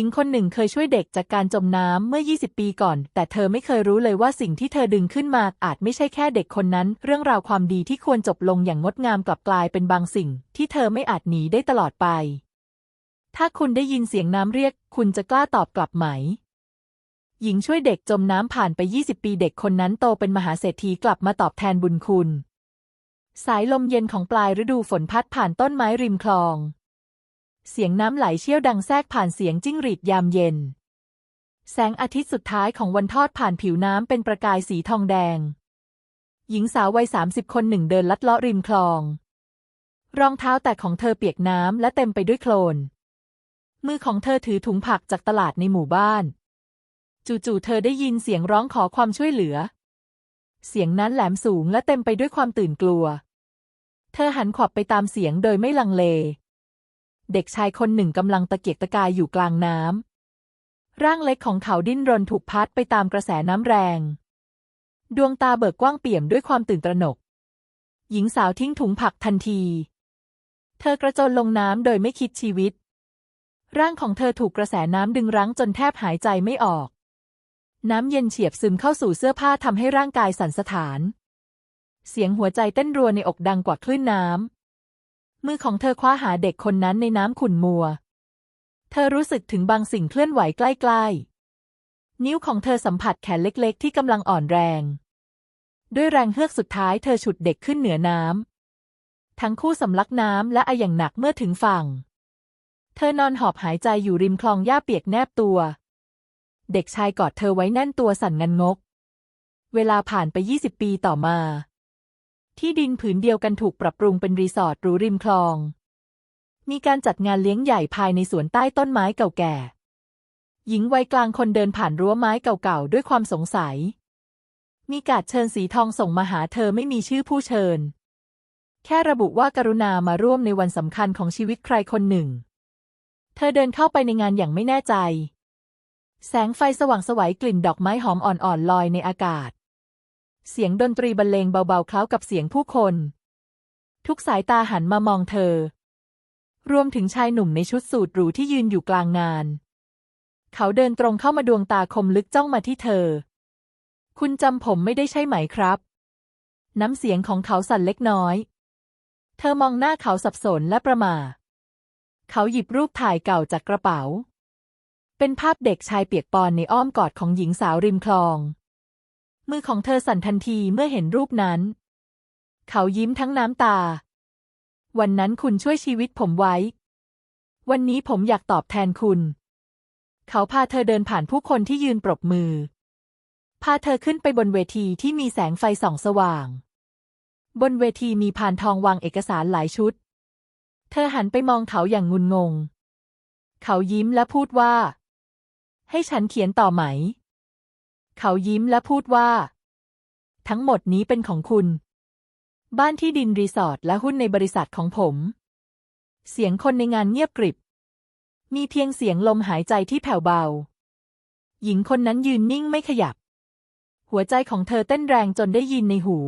ญิงคนหนึ่งเคยช่วยเด็กจากการจมน้ำเมื่อ 20 ปีก่อน แต่เธอไม่เคยรู้เลยว่าสิ่งที่เธอดึงขึ้นมาอาจไม่ใช่แค่เด็กคนนั้น เรื่องราวความดีที่ควรจบลงอย่างงดงามกลับกลายเป็นบางสิ่ง ที่เธอไม่อาจหนีได้ตลอดไป ถ้าคุณได้ยินเสียงน้ำเรียก คุณจะกล้าตอบกลับไหม หญิงช่วยเด็กจมน้ำผ่านไป 20 ปีเด็กคนนั้นโตเป็นมหาเศรษฐีกลับมาตอบแทนบุญคุณ สายลมเย็นของปลายฤดูฝนพัดผ่านต้นไม้ริมคลอง เสียงน้ำไหลเชี่ยวดังแทรกผ่านเสียงจิ้งหรีดยามเย็น แสงอาทิตย์สุดท้ายของวันทอดผ่านผิวน้ำเป็นประกายสีทองแดง หญิงสาววัยสามสิบคนหนึ่งเดินลัดเลาะริมคลอง รองเท้าแตะของเธอเปียกน้ำและเต็มไปด้วยโคลน มือของเธอถือถุงผักจากตลาดในหมู่บ้าน จู่ๆเธอได้ยินเสียงร้องขอความช่วยเหลือ เสียงนั้นแหลมสูงและเต็มไปด้วยความตื่นกลัว เธอหันขวับไปตามเสียงโดยไม่ลังเล เด็กชายคนหนึ่งกำลังตะเกียกตะกายอยู่กลางน้ำ ร่างเล็กของเขาดิ้นรนถูกพัดไปตามกระแสน้ำแรง ดวงตาเบิกกว้างเปี่ยมด้วยความตื่นตระหนก หญิงสาวทิ้งถุงผักทันที เธอกระโจนลงน้ำโดยไม่คิดชีวิต ร่างของเธอถูกกระแสน้ำดึงรั้งจนแทบหายใจไม่ออก น้ำเย็นเฉียบซึมเข้าสู่เสื้อผ้าทำให้ร่างกายสั่นสะท้าน เสียงหัวใจเต้นรัวในอกดังกว่าคลื่นน้ำ มือของเธอคว้าหาเด็กคนนั้นในน้ำขุ่นมัว เธอรู้สึกถึงบางสิ่งเคลื่อนไหวใกล้ๆ นิ้วของเธอสัมผัสแขนเล็กๆ ที่กำลังอ่อนแรง ด้วยแรงเฮือกสุดท้ายเธอฉุดเด็กขึ้นเหนือน้ำ ทั้งคู่สำลักน้ำและไออย่างหนักเมื่อถึงฝั่ง เธอนอนหอบหายใจอยู่ริมคลองหญ้าเปียกแนบตัว เด็กชายกอดเธอไว้แน่นตัวสั่นงันงก เวลาผ่านไป 20 ปีต่อมา ที่ดินผืนเดียวกันถูกปรับปรุงเป็นรีสอร์ทหรูริมคลอง มีการจัดงานเลี้ยงใหญ่ภายในสวนใต้ต้นไม้เก่าแก่ หญิงวัยกลางคนเดินผ่านรั้วไม้เก่าๆด้วยความสงสัย มีการ์ดเชิญสีทองส่งมาหาเธอไม่มีชื่อผู้เชิญ แค่ระบุว่ากรุณามาร่วมในวันสำคัญของชีวิตใครคนหนึ่ง เธอเดินเข้าไปในงานอย่างไม่แน่ใจ แสงไฟสว่างสวัยกลิ่นดอกไม้หอมอ่อนๆลอยในอากาศ เสียงดนตรีบรรเลงเบาๆคล้ากับเสียงผู้คน ทุกสายตาหันมามองเธอ รวมถึงชายหนุ่มในชุดสูทหรูที่ยืนอยู่กลางงาน เขาเดินตรงเข้ามาดวงตาคมลึกจ้องมาที่เธอ คุณจำผมไม่ได้ใช่ไหมครับ น้ำเสียงของเขาสั่นเล็กน้อย เธอมองหน้าเขาสับสนและประหม่า เขาหยิบรูปถ่ายเก่าจากกระเป๋า เป็นภาพเด็กชายเปียกปอนในอ้อมกอดของหญิงสาวริมคลอง มือของเธอสั่นทันทีเมื่อเห็นรูปนั้น เขายิ้มทั้งน้ำตา วันนั้นคุณช่วยชีวิตผมไว้ วันนี้ผมอยากตอบแทนคุณ เขาพาเธอเดินผ่านผู้คนที่ยืนปรบมือ พาเธอขึ้นไปบนเวทีที่มีแสงไฟส่องสว่าง บนเวทีมีพานทองวางเอกสารหลายชุด เธอหันไปมองเขาอย่างงุนงง เขายิ้มและพูดว่า ให้ฉันเขียนต่อไหม เขายิ้มและพูดว่า ทั้งหมดนี้เป็นของคุณ บ้านที่ดินรีสอร์ทและหุ้นในบริษัทของผม เสียงคนในงานเงียบกริบ มีเพียงเสียงลมหายใจที่แผ่วเบา หญิงคนนั้นยืนนิ่งไม่ขยับ หัวใจของเธอเต้นแรงจนได้ยินในหู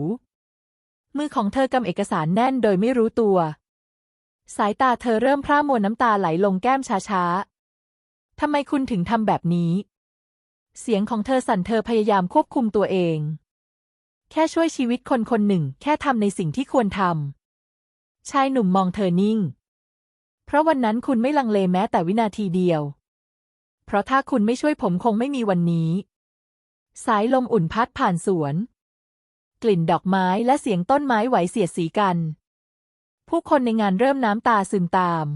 มือของเธอกำเอกสารแน่นโดยไม่รู้ตัว สายตาเธอเริ่มพร่ามัวน้ำตาไหลลงแก้มช้าๆทำไมคุณถึงทำแบบนี้ เสียงของเธอสั่นเธอพยายามควบคุมตัวเอง แค่ช่วยชีวิตคนคนหนึ่ง แค่ทำในสิ่งที่ควรทำ ชายหนุ่มมองเธอนิ่ง เพราะวันนั้นคุณไม่ลังเลแม้แต่วินาทีเดียว เพราะถ้าคุณไม่ช่วยผมคงไม่มีวันนี้ สายลมอุ่นพัดผ่านสวน กลิ่นดอกไม้และเสียงต้นไม้ไหวเสียดสีกัน ผู้คนในงานเริ่มน้ำตาซึมตาม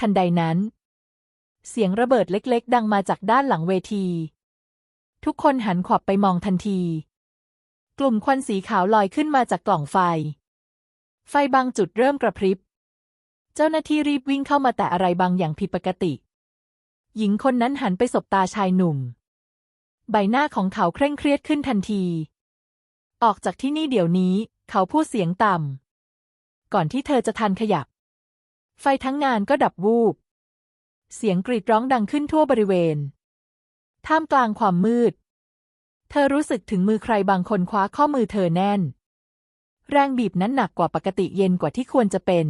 ทันใดนั้น เสียงระเบิดเล็กๆ ดังมาจากด้านหลังเวที ทุกคนหันขวับไปมองทันที กลุ่มควันสีขาวลอยขึ้นมาจากกล่องไฟ ไฟบางจุดเริ่มกระพริบ เจ้าหน้าที่รีบวิ่งเข้ามาแต่อะไรบางอย่างผิดปกติ หญิงคนนั้นหันไปสบตาชายหนุ่ม ใบหน้าของเขาเคร่งเครียดขึ้นทันที ออกจากที่นี่เดี๋ยวนี้ เขาพูดเสียงต่ำก่อนที่เธอจะทันขยับ ไฟทั้งงานก็ดับวูบ เสียงกรีดร้องดังขึ้นทั่วบริเวณ ท่ามกลางความมืด เธอรู้สึกถึงมือใครบางคนคว้าข้อมือเธอแน่น แรงบีบนั้นหนักกว่าปกติเย็นกว่าที่ควรจะเป็น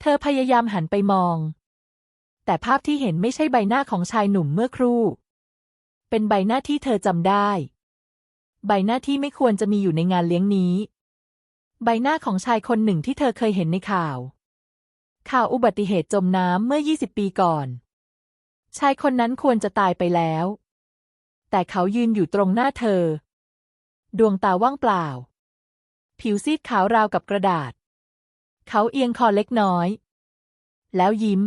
เธอพยายามหันไปมอง แต่ภาพที่เห็นไม่ใช่ใบหน้าของชายหนุ่มเมื่อครู่ เป็นใบหน้าที่เธอจำได้ ใบหน้าที่ไม่ควรจะมีอยู่ในงานเลี้ยงนี้ ใบหน้าของชายคนหนึ่งที่เธอเคยเห็นในข่าว ข่าวอุบัติเหตุจมน้ำเมื่อ 20 ปีก่อน ชายคนนั้นควรจะตายไปแล้ว แต่เขายืนอยู่ตรงหน้าเธอ ดวงตาว่างเปล่า ผิวซีดขาวราวกับกระดาษ เขาเอียงคอเล็กน้อย แล้วยิ้ม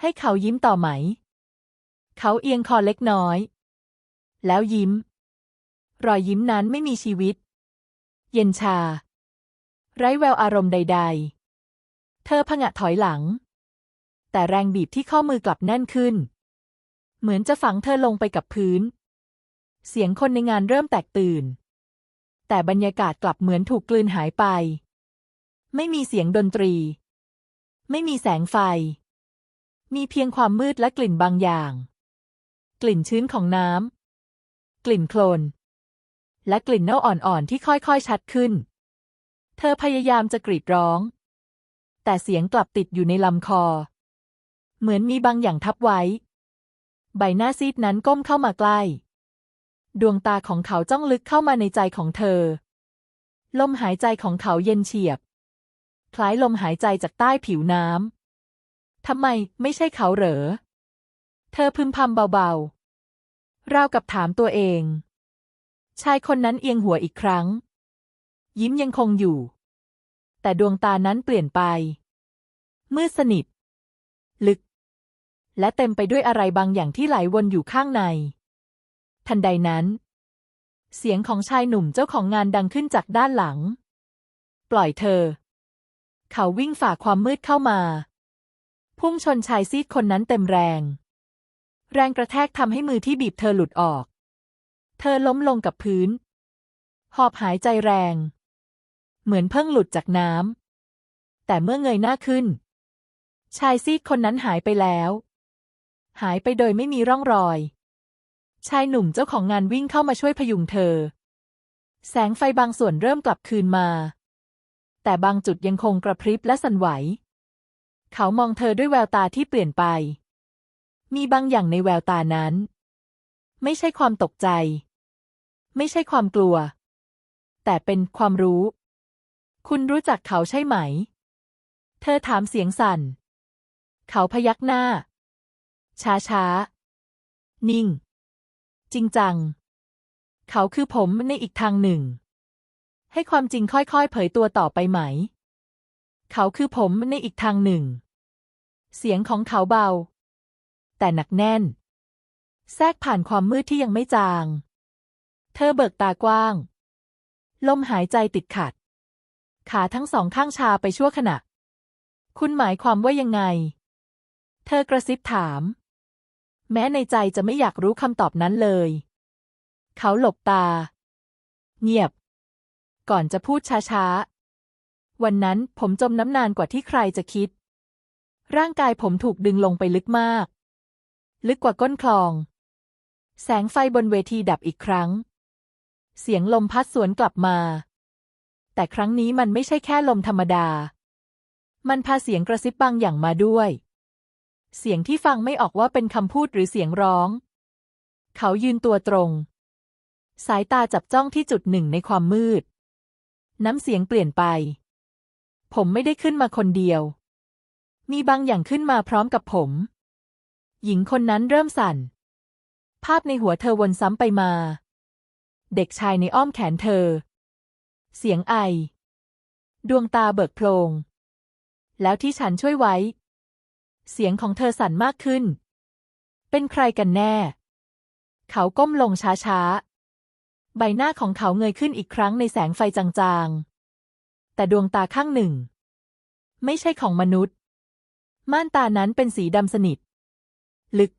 ให้เขายิ้มต่อไหม เขาเอียงคอเล็กน้อย แล้วยิ้ม รอยยิ้มนั้นไม่มีชีวิต เย็นชา ไร้แววอารมณ์ใด ๆ ธอผงะถอยหลัง แต่แรงบีบที่ข้อมือกลับแน่นขึ้น เหมือนจะฝังเธอลงไปกับพื้น เสียงคนในงานเริ่มแตกตื่น แต่บรรยากาศกลับเหมือนถูกกลืนหายไป ไม่มีเสียงดนตรี ไม่มีแสงไฟ มีเพียงความมืดและกลิ่นบางอย่าง กลิ่นชื้นของน้ำกลิ่นโคลน และกลิ่นเน่าอ่อนๆที่ค่อยๆชัดขึ้น เธอพยายามจะกรีดร้อง แต่เสียงกลับติดอยู่ในลำคอ เหมือนมีบางอย่างทับไว้ ใบหน้าซีดนั้นก้มเข้ามาใกล้ ดวงตาของเขาจ้องลึกเข้ามาในใจของเธอ ลมหายใจของเขาเย็นเฉียบ คล้ายลมหายใจจากใต้ผิวน้ำทำไมไม่ใช่เขาเหรอ เธอพึมพำเบาๆราวกับถามตัวเอง ชายคนนั้นเอียงหัวอีกครั้ง ยิ้มยังคงอยู่ แต่ดวงตานั้นเปลี่ยนไปมืดสนิท ลึก และเต็มไปด้วยอะไรบางอย่างที่ไหลวนอยู่ข้างใน ทันใดนั้น เสียงของชายหนุ่มเจ้าของงานดังขึ้นจากด้านหลัง ปล่อยเธอ เขาวิ่งฝ่าความมืดเข้ามา พุ่งชนชายซีดคนนั้นเต็มแรง แรงกระแทกทำให้มือที่บีบเธอหลุดออก เธอล้มลงกับพื้น หอบหายใจแรง เหมือนเพิ่งหลุดจากน้ำแต่เมื่อเงยหน้าขึ้น ชายซีดคนนั้นหายไปแล้ว หายไปโดยไม่มีร่องรอย ชายหนุ่มเจ้าของงานวิ่งเข้ามาช่วยพยุงเธอ แสงไฟบางส่วนเริ่มกลับคืนมา แต่บางจุดยังคงกระพริบและสั่นไหว เขามองเธอด้วยแววตาที่เปลี่ยนไป มีบางอย่างในแววตานั้น ไม่ใช่ความตกใจ ไม่ใช่ความกลัวแต่เป็นความรู้ คุณรู้จักเขาใช่ไหม เธอถามเสียงสั่น เขาพยักหน้า ช้าช้า นิ่ง จริงจัง เขาคือผมในอีกทางหนึ่ง ให้ความจริงค่อยๆ เผยตัวต่อไปไหม เขาคือผมในอีกทางหนึ่ง เสียงของเขาเบา แต่หนักแน่น แทรกผ่านความมืดที่ยังไม่จาง เธอเบิกตากว้าง ลมหายใจติดขัด ขาทั้งสองข้างชาไปชั่วขณะ คุณหมายความว่ายังไง เธอกระซิบถาม แม้ในใจจะไม่อยากรู้คำตอบนั้นเลย เขาหลบตา เงียบ ก่อนจะพูดช้าๆ วันนั้นผมจมน้ำนานกว่าที่ใครจะคิด ร่างกายผมถูกดึงลงไปลึกมาก ลึกกว่าก้นคลอง แสงไฟบนเวทีดับอีกครั้ง เสียงลมพัดสวนกลับมา แต่ครั้งนี้มันไม่ใช่แค่ลมธรรมดา มันพาเสียงกระซิบบางอย่างมาด้วย เสียงที่ฟังไม่ออกว่าเป็นคำพูดหรือเสียงร้อง เขายืนตัวตรง สายตาจับจ้องที่จุดหนึ่งในความมืด น้ำเสียงเปลี่ยนไป ผมไม่ได้ขึ้นมาคนเดียว มีบางอย่างขึ้นมาพร้อมกับผม หญิงคนนั้นเริ่มสั่น ภาพในหัวเธอวนซ้ำไปมา เด็กชายในอ้อมแขนเธอ เสียงไอ ดวงตาเบิกโพลง แล้วที่ฉันช่วยไว้ เสียงของเธอสั่นมากขึ้น เป็นใครกันแน่ เขาก้มลงช้าๆ ใบหน้าของเขาเงยขึ้นอีกครั้งในแสงไฟจางๆ แต่ดวงตาข้างหนึ่ง ไม่ใช่ของมนุษย์ ม่านตานั้นเป็นสีดำสนิท ลึก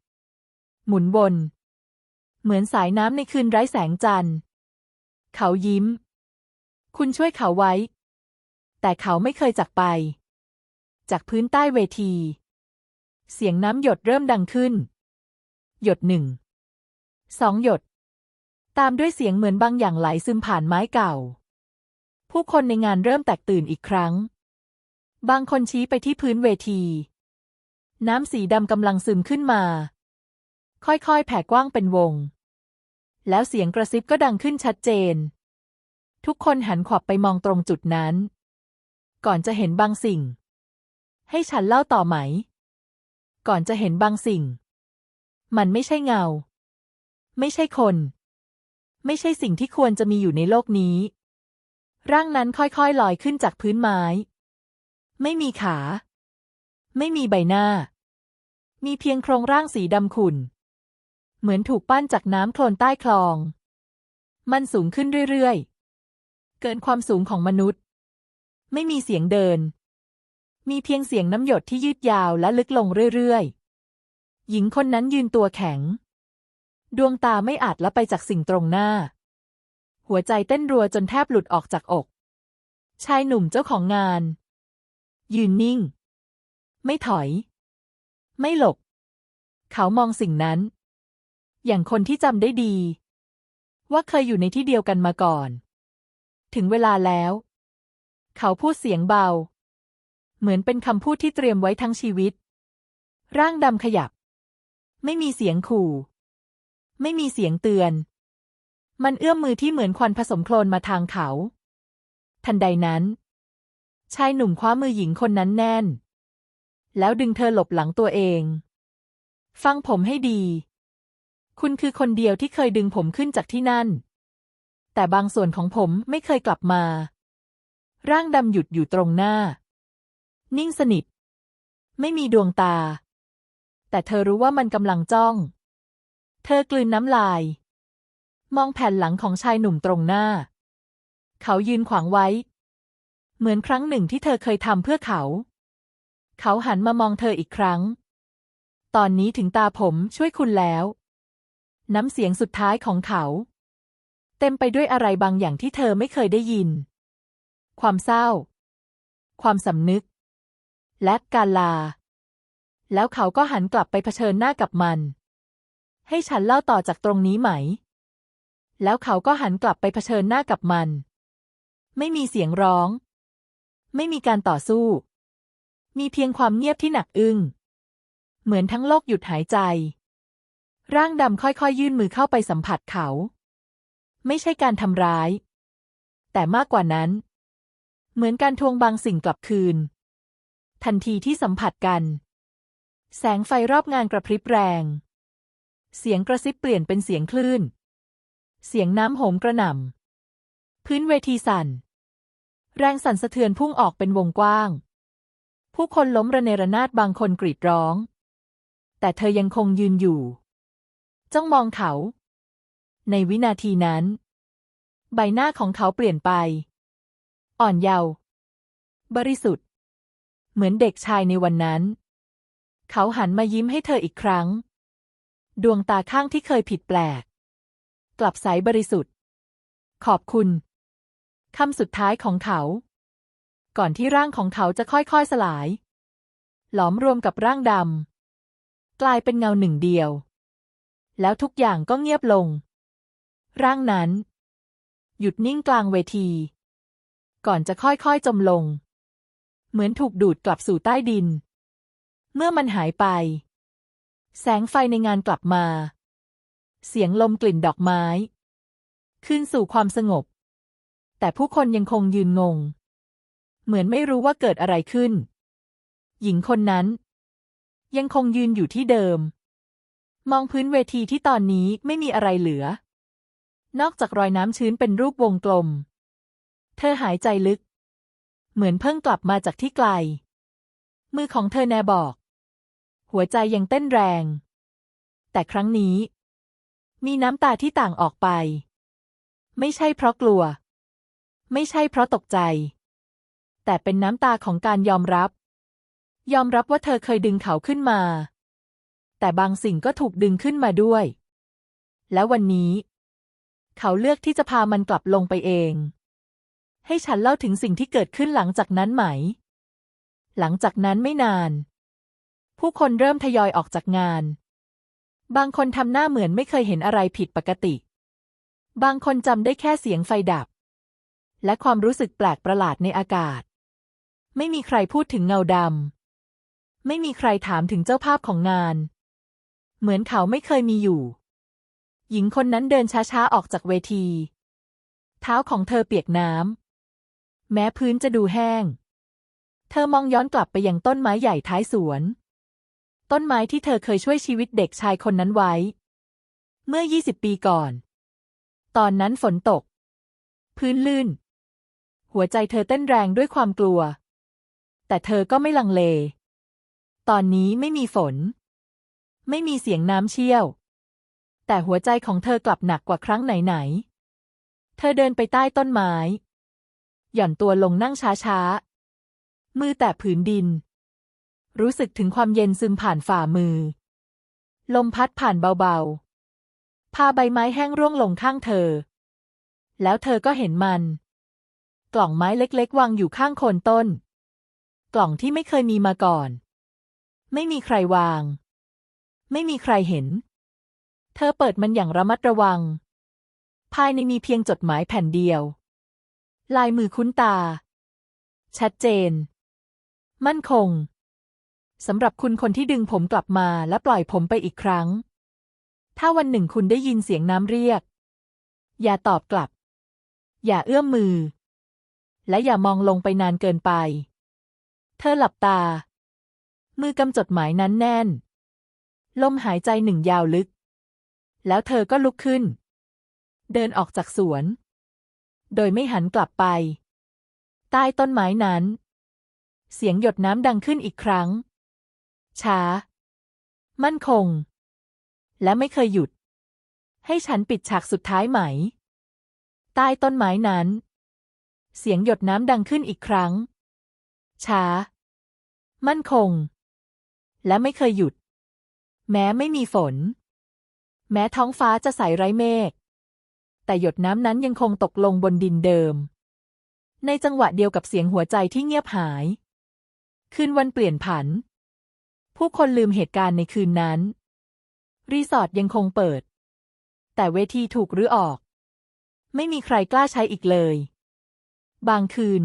หมุนวน เหมือนสายน้ำในคืนไร้แสงจันทร์ เขายิ้ม คุณช่วยเขาไว้ แต่เขาไม่เคยจากไป จากพื้นใต้เวที เสียงน้ำหยดเริ่มดังขึ้น หยดหนึ่ง สองหยด ตามด้วยเสียงเหมือนบางอย่างไหลซึมผ่านไม้เก่า ผู้คนในงานเริ่มแตกตื่นอีกครั้ง บางคนชี้ไปที่พื้นเวที น้ำสีดำกำลังซึมขึ้นมา ค่อยๆ แผ่กว้างเป็นวง แล้วเสียงกระซิบก็ดังขึ้นชัดเจน ทุกคนหันขวับไปมองตรงจุดนั้น ก่อนจะเห็นบางสิ่ง ให้ฉันเล่าต่อไหม ก่อนจะเห็นบางสิ่ง มันไม่ใช่เงา ไม่ใช่คน ไม่ใช่สิ่งที่ควรจะมีอยู่ในโลกนี้ ร่างนั้นค่อยๆลอยขึ้นจากพื้นไม้ ไม่มีขา ไม่มีใบหน้า มีเพียงโครงร่างสีดำขุ่น เหมือนถูกปั้นจากน้ำโคลนใต้คลอง มันสูงขึ้นเรื่อยๆ เกินความสูงของมนุษย์ ไม่มีเสียงเดิน มีเพียงเสียงน้ำหยดที่ยืดยาวและลึกลงเรื่อยๆ หญิงคนนั้นยืนตัวแข็ง ดวงตาไม่อาจละไปจากสิ่งตรงหน้า หัวใจเต้นรัวจนแทบหลุดออกจากอก ชายหนุ่มเจ้าของงาน ยืนนิ่ง ไม่ถอย ไม่หลบ เขามองสิ่งนั้น อย่างคนที่จำได้ดี ว่าเคยอยู่ในที่เดียวกันมาก่อน ถึงเวลาแล้ว เขาพูดเสียงเบา เหมือนเป็นคำพูดที่เตรียมไว้ทั้งชีวิต ร่างดำขยับ ไม่มีเสียงขู่ ไม่มีเสียงเตือน มันเอื้อมมือที่เหมือนควันผสมโคลนมาทางเขา ทันใดนั้น ชายหนุ่มคว้ามือหญิงคนนั้นแน่น แล้วดึงเธอหลบหลังตัวเอง ฟังผมให้ดี คุณคือคนเดียวที่เคยดึงผมขึ้นจากที่นั่น แต่บางส่วนของผมไม่เคยกลับมา ร่างดำหยุดอยู่ตรงหน้า นิ่งสนิท ไม่มีดวงตา แต่เธอรู้ว่ามันกำลังจ้อง เธอกลืนน้ำลาย มองแผ่นหลังของชายหนุ่มตรงหน้า เขายืนขวางไว้ เหมือนครั้งหนึ่งที่เธอเคยทำเพื่อเขา เขาหันมามองเธออีกครั้ง ตอนนี้ถึงตาผมช่วยคุณแล้ว น้ำเสียงสุดท้ายของเขา เต็มไปด้วยอะไรบางอย่างที่เธอไม่เคยได้ยิน ความเศร้า ความสำนึก และการลา แล้วเขาก็หันกลับไปเผชิญหน้ากับมัน ให้ฉันเล่าต่อจากตรงนี้ไหม แล้วเขาก็หันกลับไปเผชิญหน้ากับมัน ไม่มีเสียงร้อง ไม่มีการต่อสู้ มีเพียงความเงียบที่หนักอึ้ง เหมือนทั้งโลกหยุดหายใจ ร่างดำค่อยๆ ยื่นมือเข้าไปสัมผัสเขา ไม่ใช่การทำร้าย แต่มากกว่านั้น เหมือนการทวงบางสิ่งกลับคืน ทันทีที่สัมผัสกัน แสงไฟรอบงานกระพริบแรง เสียงกระซิบเปลี่ยนเป็นเสียงคลื่น เสียงน้ำโหมกระหน่ำพื้นเวทีสั่น แรงสั่นสะเทือนพุ่งออกเป็นวงกว้าง ผู้คนล้มระเนระนาดบางคนกรีดร้อง แต่เธอยังคงยืนอยู่จ้องมองเขา ในวินาทีนั้น ใบหน้าของเขาเปลี่ยนไป อ่อนเยาว์บริสุทธิ์ เหมือนเด็กชายในวันนั้น เขาหันมายิ้มให้เธออีกครั้ง ดวงตาข้างที่เคยผิดแปลก กลับใสบริสุทธิ์ ขอบคุณคำสุดท้ายของเขา ก่อนที่ร่างของเขาจะค่อยๆสลาย หลอมรวมกับร่างดำกลายเป็นเงาหนึ่งเดียว แล้วทุกอย่างก็เงียบลง ร่างนั้น หยุดนิ่งกลางเวที ก่อนจะค่อยๆจมลง เหมือนถูกดูดกลับสู่ใต้ดิน เมื่อมันหายไป แสงไฟในงานกลับมา เสียงลมกลิ่นดอกไม้ขึ้นสู่ความสงบ แต่ผู้คนยังคงยืนงง เหมือนไม่รู้ว่าเกิดอะไรขึ้น หญิงคนนั้น ยังคงยืนอยู่ที่เดิม มองพื้นเวทีที่ตอนนี้ไม่มีอะไรเหลือ นอกจากรอยน้ำชื้นเป็นรูปวงกลม เธอหายใจลึก เหมือนเพิ่งกลับมาจากที่ไกล มือของเธอแนบอก หัวใจยังเต้นแรง แต่ครั้งนี้ มีน้ำตาที่ต่างออกไป ไม่ใช่เพราะกลัว ไม่ใช่เพราะตกใจ แต่เป็นน้ำตาของการยอมรับ ยอมรับว่าเธอเคยดึงเขาขึ้นมา แต่บางสิ่งก็ถูกดึงขึ้นมาด้วย แล้ววันนี้ เขาเลือกที่จะพามันกลับลงไปเอง ให้ฉันเล่าถึงสิ่งที่เกิดขึ้นหลังจากนั้นไหม หลังจากนั้นไม่นาน ผู้คนเริ่มทยอยออกจากงาน บางคนทำหน้าเหมือนไม่เคยเห็นอะไรผิดปกติ บางคนจำได้แค่เสียงไฟดับ และความรู้สึกแปลกประหลาดในอากาศ ไม่มีใครพูดถึงเงาดำ ไม่มีใครถามถึงเจ้าภาพของงาน เหมือนเขาไม่เคยมีอยู่ หญิงคนนั้นเดินช้าๆ ออกจากเวที เท้าของเธอเปียกน้ำ แม้พื้นจะดูแห้ง เธอมองย้อนกลับไปยังต้นไม้ใหญ่ท้ายสวน ต้นไม้ที่เธอเคยช่วยชีวิตเด็กชายคนนั้นไว้ เมื่อ 20 ปีก่อน ตอนนั้นฝนตก พื้นลื่น หัวใจเธอเต้นแรงด้วยความกลัว แต่เธอก็ไม่ลังเล ตอนนี้ไม่มีฝน ไม่มีเสียงน้ำเชี่ยว แต่หัวใจของเธอกลับหนักกว่าครั้งไหนๆ เธอเดินไปใต้ต้นไม้ หย่อนตัวลงนั่งช้าๆ มือแตะผืนดิน รู้สึกถึงความเย็นซึมผ่านฝ่ามือ ลมพัดผ่านเบาๆ พาใบไม้แห้งร่วงลงข้างเธอ แล้วเธอก็เห็นมัน กล่องไม้เล็กๆ วางอยู่ข้างโคนต้น กล่องที่ไม่เคยมีมาก่อน ไม่มีใครวาง ไม่มีใครเห็น เธอเปิดมันอย่างระมัดระวัง ภายในมีเพียงจดหมายแผ่นเดียว ลายมือคุ้นตา ชัดเจน มั่นคงสำหรับคุณคนที่ดึงผมกลับมาและปล่อยผมไปอีกครั้ง ถ้าวันหนึ่งคุณได้ยินเสียงน้ำเรียก อย่าตอบกลับ อย่าเอื้อมมือ และอย่ามองลงไปนานเกินไป เธอหลับตา มือกำจดหมายนั้นแน่น ลมหายใจหนึ่งยาวลึก แล้วเธอก็ลุกขึ้น เดินออกจากสวน โดยไม่หันกลับไป ใต้ต้นไม้นั้น เสียงหยดน้ำดังขึ้นอีกครั้ง ช้า มั่นคง และไม่เคยหยุด ให้ฉันปิดฉากสุดท้ายไหม ใต้ต้นไม้นั้น เสียงหยดน้ำดังขึ้นอีกครั้ง ช้า มั่นคง และไม่เคยหยุด แม้ไม่มีฝน แม้ท้องฟ้าจะใสไร้เมฆ แต่หยดน้ำนั้นยังคงตกลงบนดินเดิม ในจังหวะเดียวกับเสียงหัวใจที่เงียบหาย คืนวันเปลี่ยนผัน ผู้คนลืมเหตุการณ์ในคืนนั้น รีสอร์ทยังคงเปิด แต่เวทีถูกรื้อออก ไม่มีใครกล้าใช้อีกเลย บางคืน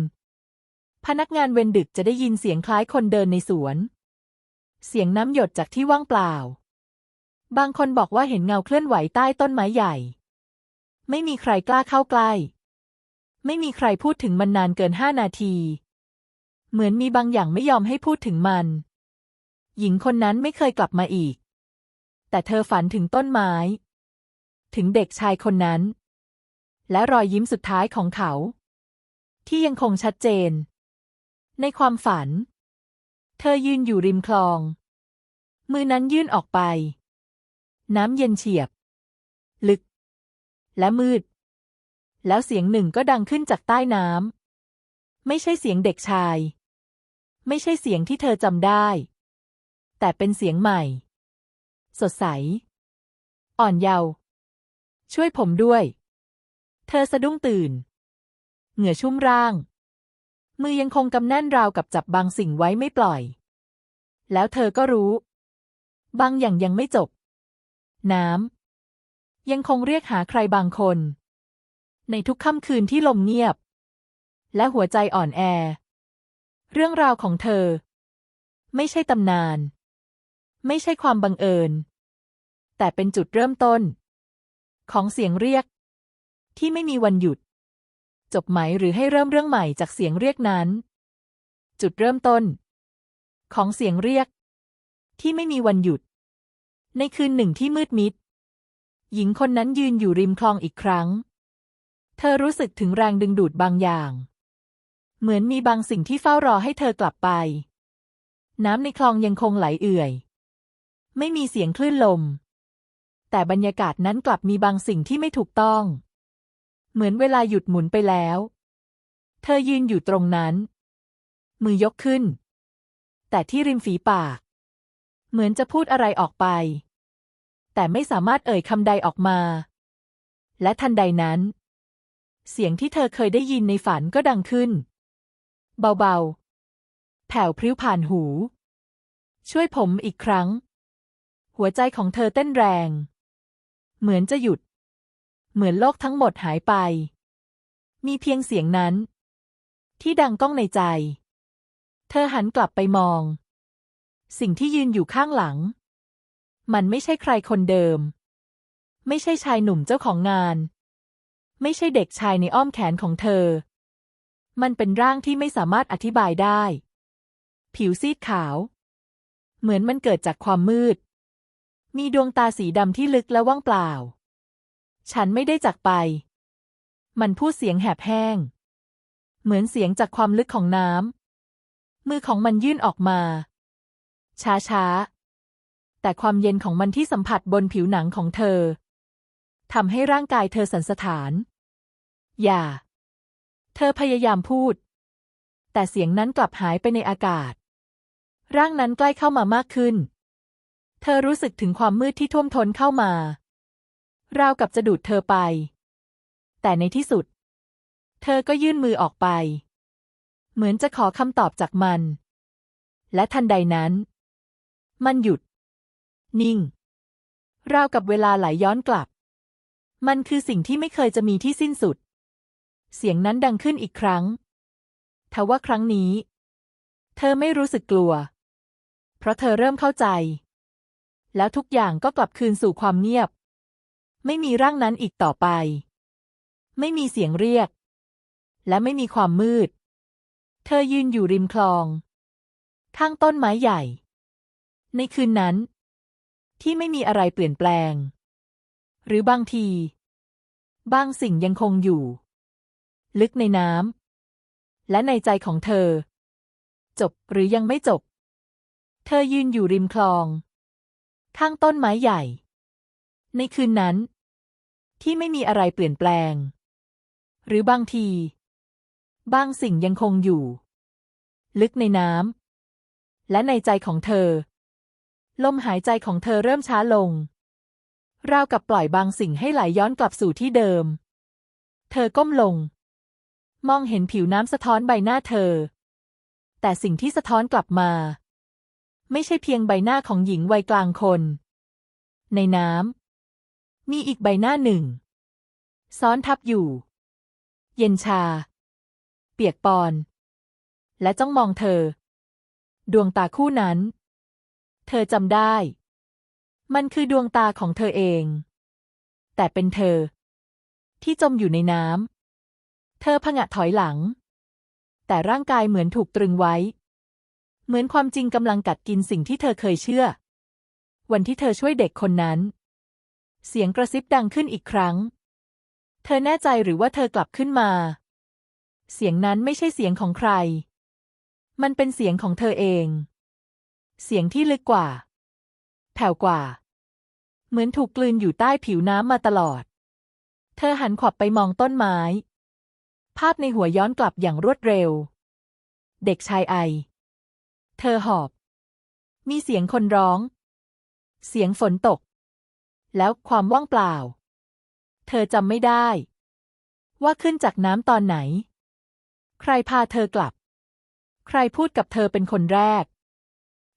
พนักงานเวรดึกจะได้ยินเสียงคล้ายคนเดินในสวน เสียงน้ำหยดจากที่ว่างเปล่า บางคนบอกว่าเห็นเงาเคลื่อนไหวใต้ต้นไม้ใหญ่ ไม่มีใครกล้าเข้าใกล้ ไม่มีใครพูดถึงมันนานเกินห้านาที เหมือนมีบางอย่างไม่ยอมให้พูดถึงมัน หญิงคนนั้นไม่เคยกลับมาอีก แต่เธอฝันถึงต้นไม้ ถึงเด็กชายคนนั้น และรอยยิ้มสุดท้ายของเขา ที่ยังคงชัดเจน ในความฝัน เธอยืนอยู่ริมคลอง มือนั้นยื่นออกไป น้ำเย็นเฉียบ ลึก และมืด แล้วเสียงหนึ่งก็ดังขึ้นจากใต้น้ำไม่ใช่เสียงเด็กชาย ไม่ใช่เสียงที่เธอจำได้ แต่เป็นเสียงใหม่ สดใส อ่อนเยาว์ช่วยผมด้วย เธอสะดุ้งตื่น เหงื่อชุ่มร่าง มือยังคงกำแน่นราวกับจับบางสิ่งไว้ไม่ปล่อย แล้วเธอก็รู้ บางอย่างยังไม่จบ น้ำยังคงเรียกหาใครบางคน ในทุกค่ำคืนที่ลมเงียบ และหัวใจอ่อนแอ เรื่องราวของเธอ ไม่ใช่ตำนาน ไม่ใช่ความบังเอิญ แต่เป็นจุดเริ่มต้น ของเสียงเรียก ที่ไม่มีวันหยุด จบไหมหรือให้เริ่มเรื่องใหม่จากเสียงเรียกนั้น จุดเริ่มต้น ของเสียงเรียก ที่ไม่มีวันหยุด ในคืนหนึ่งที่มืดมิด หญิงคนนั้นยืนอยู่ริมคลองอีกครั้ง เธอรู้สึกถึงแรงดึงดูดบางอย่าง เหมือนมีบางสิ่งที่เฝ้ารอให้เธอกลับไป น้ำในคลองยังคงไหลเอื่อย ไม่มีเสียงคลื่นลม แต่บรรยากาศนั้นกลับมีบางสิ่งที่ไม่ถูกต้อง เหมือนเวลาหยุดหมุนไปแล้ว เธอยืนอยู่ตรงนั้น มือยกขึ้น แต่ที่ริมฝีปาก เหมือนจะพูดอะไรออกไป แต่ไม่สามารถเอ่ยคำใดออกมา และทันใดนั้น เสียงที่เธอเคยได้ยินในฝันก็ดังขึ้น เบาๆ แผ่วพริ้วผ่านหู ช่วยผมอีกครั้ง หัวใจของเธอเต้นแรง เหมือนจะหยุด เหมือนโลกทั้งหมดหายไป มีเพียงเสียงนั้น ที่ดังก้องในใจ เธอหันกลับไปมอง สิ่งที่ยืนอยู่ข้างหลัง มันไม่ใช่ใครคนเดิม ไม่ใช่ชายหนุ่มเจ้าของงาน ไม่ใช่เด็กชายในอ้อมแขนของเธอ มันเป็นร่างที่ไม่สามารถอธิบายได้ ผิวซีดขาว เหมือนมันเกิดจากความมืด มีดวงตาสีดำที่ลึกและว่างเปล่า ฉันไม่ได้จากไป มันพูดเสียงแหบแห้ง เหมือนเสียงจากความลึกของน้ำมือของมันยื่นออกมา ช้าๆ แต่ความเย็นของมันที่สัมผัสบนผิวหนังของเธอทำให้ร่างกายเธอสั่นสะท้าน อย่า เธอพยายามพูด แต่เสียงนั้นกลับหายไปในอากาศ ร่างนั้นใกล้เข้ามามากขึ้น เธอรู้สึกถึงความมืดที่ท่วมท้นเข้ามา ราวกับจะดูดเธอไป แต่ในที่สุด เธอก็ยื่นมือออกไป เหมือนจะขอคำตอบจากมัน และทันใดนั้น มันหยุด นิ่ง ราวกับเวลาไหลย้อนกลับ มันคือสิ่งที่ไม่เคยจะมีที่สิ้นสุด เสียงนั้นดังขึ้นอีกครั้ง ทว่าครั้งนี้ เธอไม่รู้สึกกลัว เพราะเธอเริ่มเข้าใจ แล้วทุกอย่างก็กลับคืนสู่ความเงียบ ไม่มีร่างนั้นอีกต่อไป ไม่มีเสียงเรียก และไม่มีความมืด เธอยืนอยู่ริมคลอง ข้างต้นไม้ใหญ่ ในคืนนั้น ที่ไม่มีอะไรเปลี่ยนแปลง หรือบางที บางสิ่งยังคงอยู่ ลึกในน้ำและในใจของเธอ จบหรือยังไม่จบ เธอยืนอยู่ริมคลอง ข้างต้นไม้ใหญ่ ในคืนนั้น ที่ไม่มีอะไรเปลี่ยนแปลง หรือบางที บางสิ่งยังคงอยู่ ลึกในน้ำและในใจของเธอ ลมหายใจของเธอเริ่มช้าลง ราวกับปล่อยบางสิ่งให้ไหลย้อนกลับสู่ที่เดิม เธอก้มลง มองเห็นผิวน้ำสะท้อนใบหน้าเธอ แต่สิ่งที่สะท้อนกลับมา ไม่ใช่เพียงใบหน้าของหญิงวัยกลางคน ในน้ำมีอีกใบหน้าหนึ่ง ซ้อนทับอยู่ เย็นชา เปียกปอน และจ้องมองเธอ ดวงตาคู่นั้น เธอจำได้ มันคือดวงตาของเธอเอง แต่เป็นเธอ ที่จมอยู่ในน้ำ เธอผงะถอยหลัง แต่ร่างกายเหมือนถูกตรึงไว้ เหมือนความจริงกำลังกัดกินสิ่งที่เธอเคยเชื่อ วันที่เธอช่วยเด็กคนนั้น เสียงกระซิบดังขึ้นอีกครั้ง เธอแน่ใจหรือว่าเธอกลับขึ้นมา เสียงนั้นไม่ใช่เสียงของใคร มันเป็นเสียงของเธอเอง เสียงที่ลึกกว่า แผ่วกว่า เหมือนถูกกลืนอยู่ใต้ผิวน้ำมาตลอด เธอหันขวับไปมองต้นไม้ ภาพในหัวย้อนกลับอย่างรวดเร็ว เด็กชายไอ เธอหอบ มีเสียงคนร้อง เสียงฝนตก แล้วความว่างเปล่า เธอจำไม่ได้ ว่าขึ้นจากน้ำตอนไหน ใครพาเธอกลับ ใครพูดกับเธอเป็นคนแรก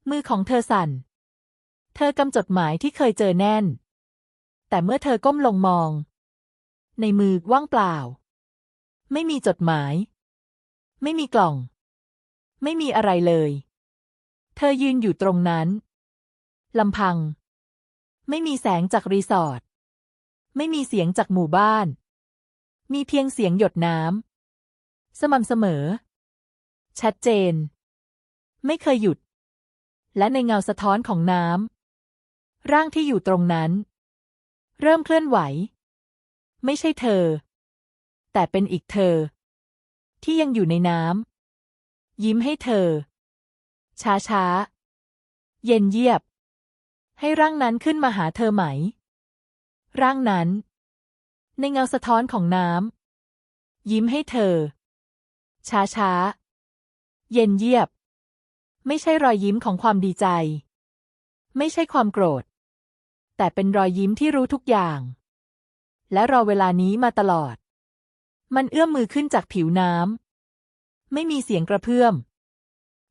มือของเธอสั่น เธอกำจดหมายที่เคยเจอแน่น แต่เมื่อเธอก้มลงมอง ในมือว่างเปล่า ไม่มีจดหมาย ไม่มีกล่อง ไม่มีอะไรเลย เธอยืนอยู่ตรงนั้นลำพัง ไม่มีแสงจากรีสอร์ท ไม่มีเสียงจากหมู่บ้าน มีเพียงเสียงหยดน้ำสม่ำเสมอ ชัดเจน ไม่เคยหยุด และในเงาสะท้อนของน้ำร่างที่อยู่ตรงนั้น เริ่มเคลื่อนไหว ไม่ใช่เธอ แต่เป็นอีกเธอ ที่ยังอยู่ในน้ำยิ้มให้เธอ ช้าช้าๆเย็นเยียบ ให้ร่างนั้นขึ้นมาหาเธอไหม ร่างนั้น ในเงาสะท้อนของน้ำยิ้มให้เธอ ช้าช้าๆเย็นเยียบ ไม่ใช่รอยยิ้มของความดีใจ ไม่ใช่ความโกรธ แต่เป็นรอยยิ้มที่รู้ทุกอย่าง และรอเวลานี้มาตลอด มันเอื้อมมือขึ้นจากผิวน้ำไม่มีเสียงกระเพื่อม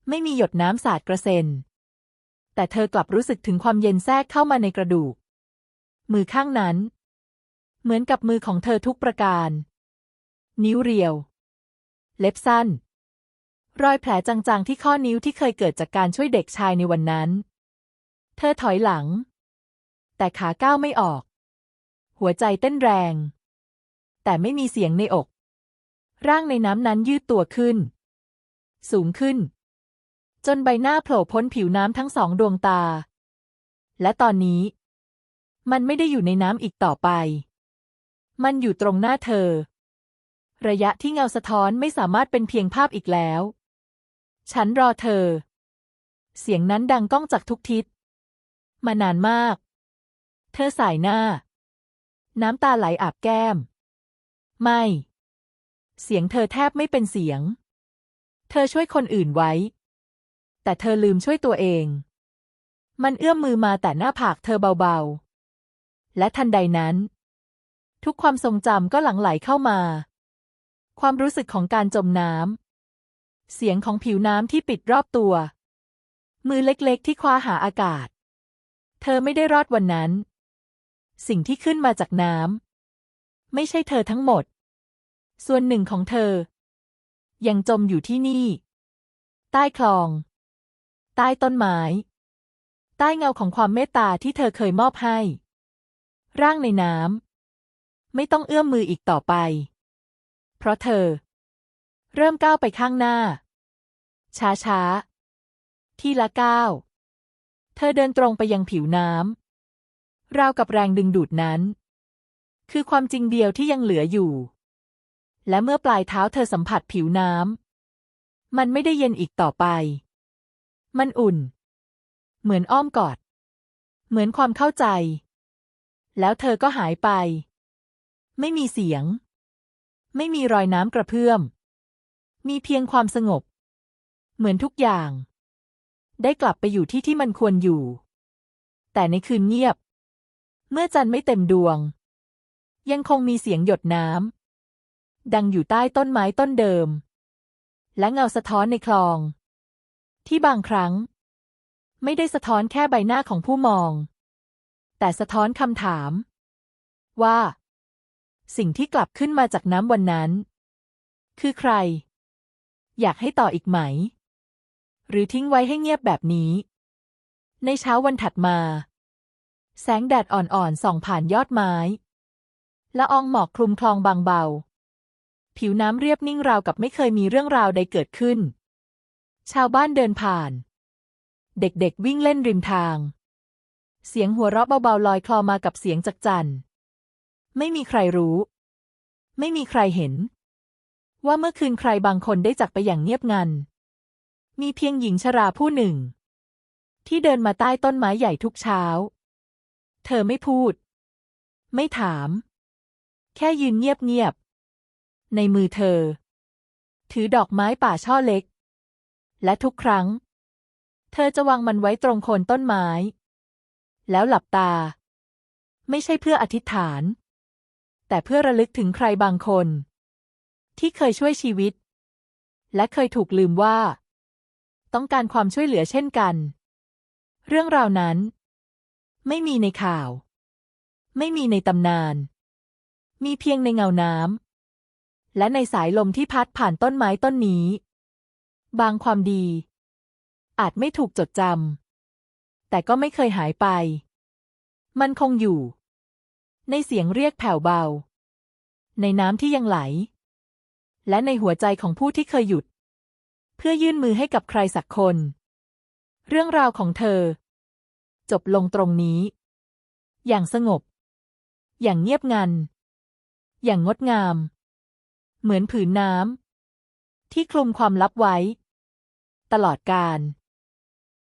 ไม่มีหยดน้ำสาดกระเซ็น แต่เธอกลับรู้สึกถึงความเย็นแทรกเข้ามาในกระดูก มือข้างนั้น เหมือนกับมือของเธอทุกประการ นิ้วเรียว เล็บสั้น รอยแผลจางๆที่ข้อนิ้วที่เคยเกิดจากการช่วยเด็กชายในวันนั้น เธอถอยหลัง แต่ขาก้าวไม่ออก หัวใจเต้นแรง แต่ไม่มีเสียงในอก ร่างในน้ำนั้นยืดตัวขึ้น สูงขึ้น จนใบหน้าโผล่พ้นผิวน้ำทั้งสองดวงตา และตอนนี้ มันไม่ได้อยู่ในน้ำอีกต่อไป มันอยู่ตรงหน้าเธอระยะที่เงาสะท้อนไม่สามารถเป็นเพียงภาพอีกแล้ว ฉันรอเธอ เสียงนั้นดังก้องจากทุกทิศ มานานมาก เธอสายหน้า น้ำตาไหลอาบแก้ม ไม่ เสียงเธอแทบไม่เป็นเสียง เธอช่วยคนอื่นไว้ แต่เธอลืมช่วยตัวเอง มันเอื้อมมือมาแต่หน้าผากเธอเบาๆ และทันใดนั้น ทุกความทรงจำก็หลั่งไหลเข้ามา ความรู้สึกของการจมน้ำ เสียงของผิวน้ำที่ปิดรอบตัว มือเล็กๆที่คว้าหาอากาศ เธอไม่ได้รอดวันนั้น สิ่งที่ขึ้นมาจากน้ำไม่ใช่เธอทั้งหมด ส่วนหนึ่งของเธอ ยังจมอยู่ที่นี่ ใต้คลอง ใต้ต้นไม้ ใต้เงาของความเมตตาที่เธอเคยมอบให้ ร่างในน้ำไม่ต้องเอื้อมมืออีกต่อไป เพราะเธอ เริ่มก้าวไปข้างหน้า ช้าๆทีละก้าว เธอเดินตรงไปยังผิวน้ำราวกับแรงดึงดูดนั้น คือความจริงเดียวที่ยังเหลืออยู่ และเมื่อปลายเท้าเธอสัมผัสผิวน้ำมันไม่ได้เย็นอีกต่อไป มันอุ่น เหมือนอ้อมกอด เหมือนความเข้าใจ แล้วเธอก็หายไป ไม่มีเสียง ไม่มีรอยน้ำกระเพื่อม มีเพียงความสงบ เหมือนทุกอย่าง ได้กลับไปอยู่ที่ที่มันควรอยู่ แต่ในคืนเงียบ เมื่อจันไม่เต็มดวง ยังคงมีเสียงหยดน้ำดังอยู่ใต้ต้นไม้ต้นเดิม และเงาสะท้อนในคลอง ที่บางครั้ง ไม่ได้สะท้อนแค่ใบหน้าของผู้มอง แต่สะท้อนคำถาม ว่า สิ่งที่กลับขึ้นมาจากน้ำวันนั้น คือใคร อยากให้ต่ออีกไหม หรือทิ้งไว้ให้เงียบแบบนี้ ในเช้าวันถัดมา แสงแดดอ่อนๆส่องผ่านยอดไม้ละอองหมอกคลุมคลองบางเบา ผิวน้ำเรียบนิ่งราวกับไม่เคยมีเรื่องราวใดเกิดขึ้น ชาวบ้านเดินผ่าน เด็กๆวิ่งเล่นริมทาง เสียงหัวเราะเบาๆลอยคลอมากับเสียงจักจัน ไม่มีใครรู้ ไม่มีใครเห็น ว่าเมื่อคืนใครบางคนได้จากไปอย่างเงียบงัน มีเพียงหญิงชราผู้หนึ่ง ที่เดินมาใต้ต้นไม้ใหญ่ทุกเช้า เธอไม่พูด ไม่ถาม แค่ยืนเงียบๆ ในมือเธอ ถือดอกไม้ป่าช่อเล็ก และทุกครั้ง เธอจะวางมันไว้ตรงโคนต้นไม้ แล้วหลับตา ไม่ใช่เพื่ออธิษฐาน แต่เพื่อระลึกถึงใครบางคน ที่เคยช่วยชีวิต และเคยถูกลืมว่า ต้องการความช่วยเหลือเช่นกัน เรื่องราวนั้น ไม่มีในข่าว ไม่มีในตำนาน มีเพียงในเงาน้ำและในสายลมที่พัดผ่านต้นไม้ต้นนี้ บางความดี อาจไม่ถูกจดจำแต่ก็ไม่เคยหายไป มันคงอยู่ ในเสียงเรียกแผ่วเบา ในน้ำที่ยังไหล และในหัวใจของผู้ที่เคยหยุด เพื่อยื่นมือให้กับใครสักคน เรื่องราวของเธอ จบลงตรงนี้ อย่างสงบ อย่างเงียบงัน อย่างงดงาม เหมือนผืนน้ำที่คลุมความลับไว้ ตลอดกาล